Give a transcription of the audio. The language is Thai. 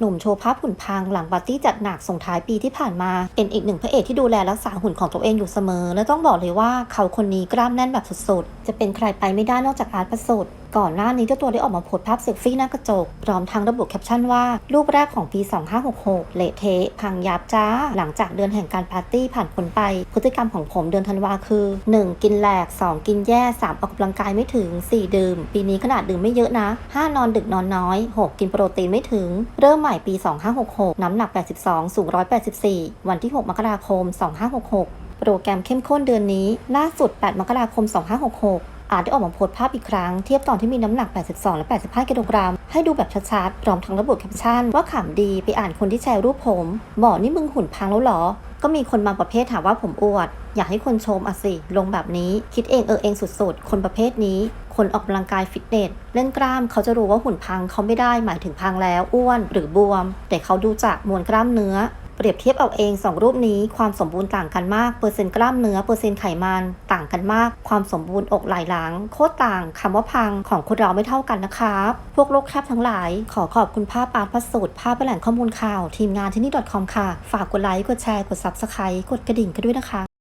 หนุ่มโชว์ภาพหุ่นพังหลังปาร์ตี้จัดหนักส่งท้ายปีที่ผ่านมา เป็นอีกหนึ่งพระเอกที่ดูแลรักษาหุ่นของตัวเองอยู่เสมอ และต้องบอกเลยว่าเขาคนนี้กล้ามแน่นแบบสุดๆ จะเป็นใครไปไม่ได้นอกจากอาร์ตประสุด ก่อนหน้านี้เจ้าตัวได้ออกมาโพสภาพเซลฟี่หน้ากระจก พร้อมทั้งระบุแคปชั่นว่า รูปแรกของปี 2566 เละเทะพังยับจ้า หลังจากเดือนแห่งการปาร์ตี้ผ่านพ้นไป พฤติกรรมของผมเดือนธันวาคือ 1. กินแหลก 2. กินแย่ 3. ออกกำลังกายไม่ถึง 4. ดื่ม ปีนี้ขนาดดื่มไม่เยอะนะ 5. นอนดึกนอนน้อย 6. กินโปรตีนไม่ถึง เริ่มใหม่ปี 2566 น้ำหนัก 82 สูง 184 วันที่ 6 มกราคม 2566 โปรแกรมเข้มข้นเดือนนี้ ล่าสุด 8 มกราคม 2566 อาจได้ออกมาโพสภาพอีกครั้ง เทียบตอนที่มีน้ำหนัก 82 และ 85 กิโลกรัม ให้ดูแบบชัดๆพร้อมทั้งระบุแคปชั่น ว่าขำดีไปอ่านคนที่แชร์รูปผมบอกนี่มึงหุ่นพังแล้วหรอ ก็มีคนบางประเภทถามว่าผมอวด อยากให้คนชมอะสิ ลงแบบนี้ คิดเองเออเองสุดๆ คนประเภทนี้ คนออกกำลังกายฟิตเนสเล่นกล้ามเขาจะรู้ว่าหุ่นพังเขาไม่ได้หมายถึงพังแล้วอ้วน หรือบวม แต่เขาดูจากมวลกล้ามเนื้อ เปรียบเทียบเอาเอง 2 รูปนี้ความสมบูรณ์ต่างกันมาก เปอร์เซ็นต์กล้ามเนื้อเปอร์เซ็นต์ไขมันต่างกันมาก ความสมบูรณ์อกไหล่หลังโคตรต่างคำว่าพังของคนเราไม่เท่ากันนะครับพวกโรคแคบทั้งหลาย ขอขอบคุณภาพอาร์ตพัสดภาพแหล่งข้อมูลข่าว ทีมงานที่นี่ .com ค่ะ ฝากกดไลค์กดแชร์กด subscribe กดกระดิ่งกันด้วยนะคะ